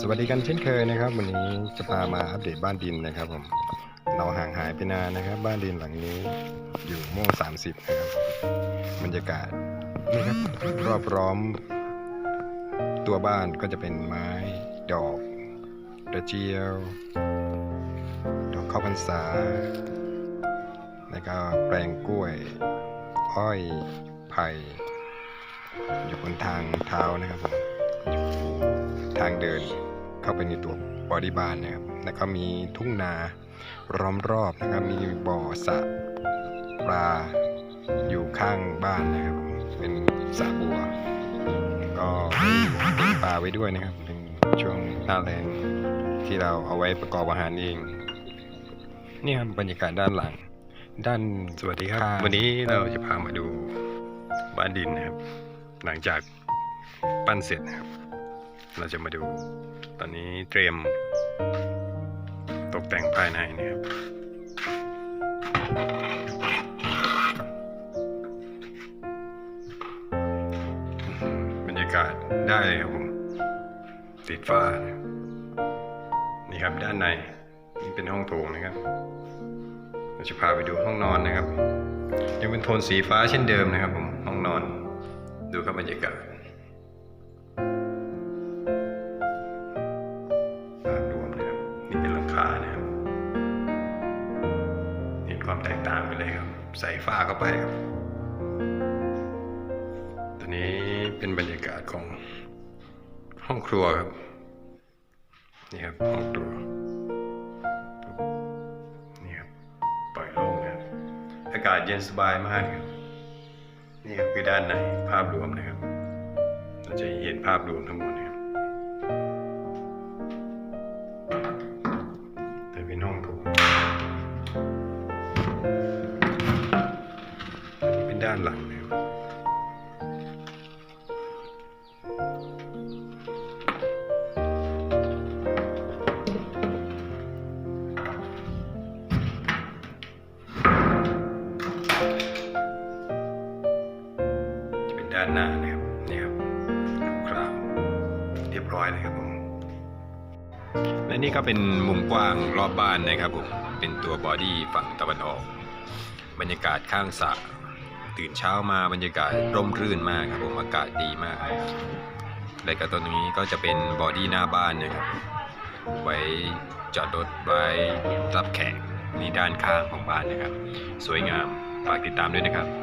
สวัสดีกันเช่นเคยนะครับ วันนี้จะพามาอัปเดตบ้านดินนะครับผมเราห่างหายไปนานนะครับ บ้านดินหลังนี้อยู่ม่วง30นะครับบรรยากาศนี่ครับรอบร้อม ตัวบ้านก็จะเป็นไม้ดอกกระเจียว ดอกข้าวพรรษาแล้วก็แปลงกล้วย อ้อยไผ่อยู่บนทางเท้านะครับผม ทางเดินเข้าไปในตัวบอดี้บานนะครับแล้วก็มีทุ่งนาล้อมรอบนะครับ มีบ่อสระปลาอยู่ข้างบ้านนะครับ เป็นสระบัว ก็มีปลาไว้ด้วยนะครับ เป็นช่วงหน้าแรงที่เราเอาไว้ประกอบอาหารเอง นี่ครับบรรยากาศด้านหลัง ด้านสวัสดีครับ วันนี้เราจะพามาดูบ้านดินนะครับ หลังจากปั้นเสร็จนะครับ เราจะมาดู ตอนนี้เตรียมตกแต่งภายในนะครับบรรยากาศได้เลยครับผมติดฟ้า นี่ครับด้านใน นี่เป็นห้องโถงนะครับ เราจะพาไปดูห้องนอนนะครับ ยังเป็นโทนสีฟ้าเช่นเดิมนะครับผมห้องนอนดูครับบรรยากาศ ใส่ฝ้าเข้าไปครับตัวนี้เป็นบรรยากาศของห้องครัวครับ นี่ครับห้องครัวนี่ครับปล่อยโล่งนะครับอากาศเย็นสบายมากครับนี่ครับคือด้านในภาพรวมนะครับเราจะเห็นภาพรวมทั้งหมดนะครับ ด้านหลังนะครับจะเป็นด้านหน้านะครับนี่ครับคราวๆเรียบร้อยเลยครับผมและนี่ก็เป็นมุมกว้างรอบบ้านนะครับผมเป็นตัวบอดี้ฝั่งตะวันออก บรรยากาศข้างสระ ตื่นเช้ามาบรรยากาศร่มรื่นมากครับผมอากาศดีมากและก็ตรงนี้ก็จะเป็นบอดี้หน้าบ้านนะครับไว้จอดรถไว้รับแขกนี่ด้านข้างของบ้านนะครับ สวยงามฝากติดตามด้วยนะครับ